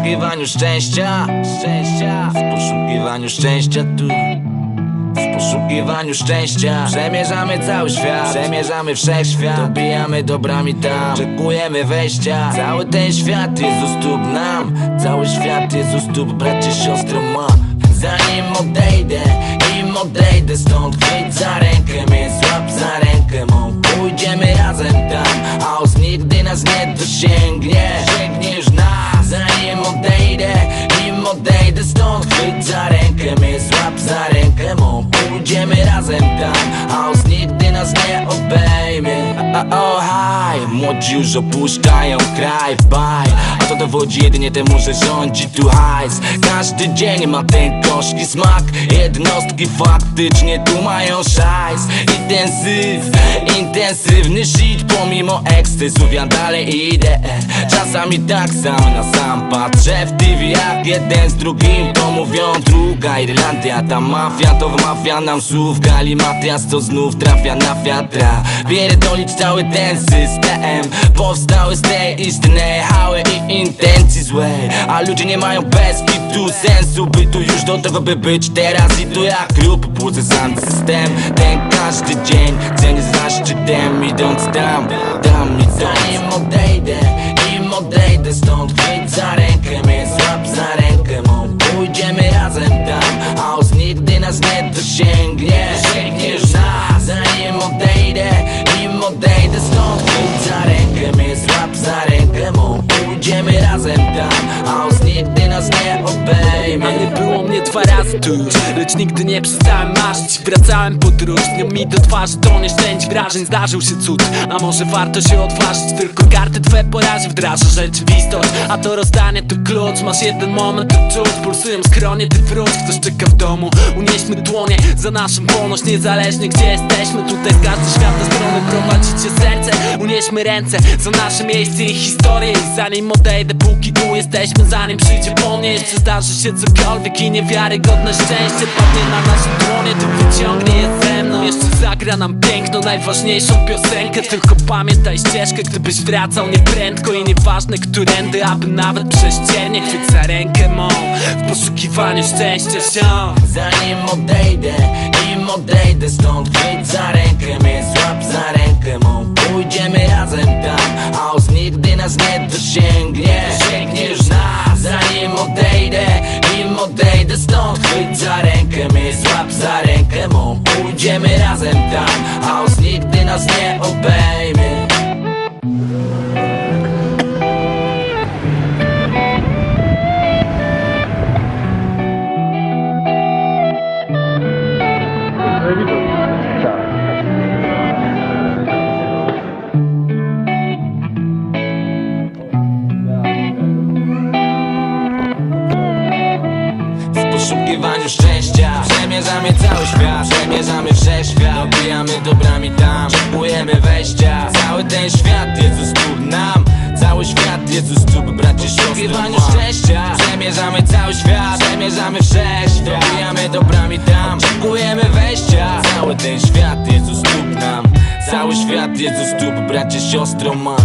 poszukiwaniu szczęścia. Szczęścia. W poszukiwaniu szczęścia tu. W poszukiwaniu szczęścia. Przemierzamy cały świat. Przemierzamy wszechświat. Dobijamy dobrami tam. Czekujemy wejścia. Cały ten świat jest u stóp nam. Cały świat jest u stóp bracie, siostro ma. Zanim odejdę Im odejdę stąd Chwyć za rękę mnie Złap za rękę mą. Pójdziemy razem tam Chaos nigdy nas nie dosięgnie Sięgniesz nas Chwyć za rękę mnie Złap za rękę mą Pójdziemy razem tam. Chaos nigdy nas nie obejmie. A, a, O haj Młodzi już opuszczają kraj Baj. A to dowodzi jedynie temu, że rządzi tu hajs. Każdy dzień ma ten gorzki smak. Jednostki faktycznie tu mają szajs. Intensyw Intensywny shit Pomimo ekscesów ja dalej idę Czasami tak sam na sam patrzę w TV Jak jeden z drugim to mówią. Druga Irlandia Ta mafia to wmawia nam słów. Galimatias to znów trafia na wiatra. Pierdolić cały ten system. Powstały z tej istnej hały i intencji złej A ludzie nie mają bez kitu sensu bytu Już do tego by być teraz. I tu jak klub Budzę sam system. Ten każdy dzień ceny za szczytem Idąc tam, tam i zanim odejdę Im odejdę stąd Chwyć za Lecz nigdy nie przestałem marzyć Wracałem podróż Dnią mi do twarzy. To nieszczęść wrażeń. Zdarzył się cud A może warto się odważyć? Tylko karty twe poraży wdraża rzeczywistość A to rozdanie to klucz. Masz jeden moment to czuć Pulsują skronie, ty wróć. Ktoś czeka w domu. Unieśmy dłonie za naszą wolność. Niezależnie gdzie jesteśmy. Tutaj z każdej świata strony prowadzicie serce. Unieśmy ręce za nasze miejsce i historię. I zanim odejdę póki tu jesteśmy Zanim przyjdzie po mnie Jeszcze zdarzy się cokolwiek i niewiarygodne szczęście Padnie na nasze dłonie. To wyciągnie je ze mną Zagra nam piękną, najważniejszą piosenkę. Tylko pamiętaj ścieżkę Gdybyś wracał nieprędko. I nieważne którędy Aby nawet prześciernie Chwyć za rękę mą. W poszukiwaniu szczęścia się. Zanim odejdę, im odejdę stąd Chwyć za rękę mnie, złap za rękę mą. Pójdziemy razem tam Chaos nigdy nas nie dosięgnie. Sięgniesz nas. Zanim odejdę, im odejdę stąd Chwyć za rękę mnie, mą Pójdziemy razem tam. Chaos nigdy nas nie obejmie poszukiwaniu szczęścia. Przemierzamy cały świat Przemierzamy wszechświat. Dobijamy dobrami tam Czekujemy wejścia. Cały ten świat jest u stóp nam. Cały świat jest u stóp bracie siostry poszukiwaniu szczęścia. Przemierzamy cały świat Przemierzamy wszechświat. Dobijamy dobrami tam Czekujemy wejścia. Cały ten świat jest u stóp nam. Cały świat jest u stóp bracie siostro ma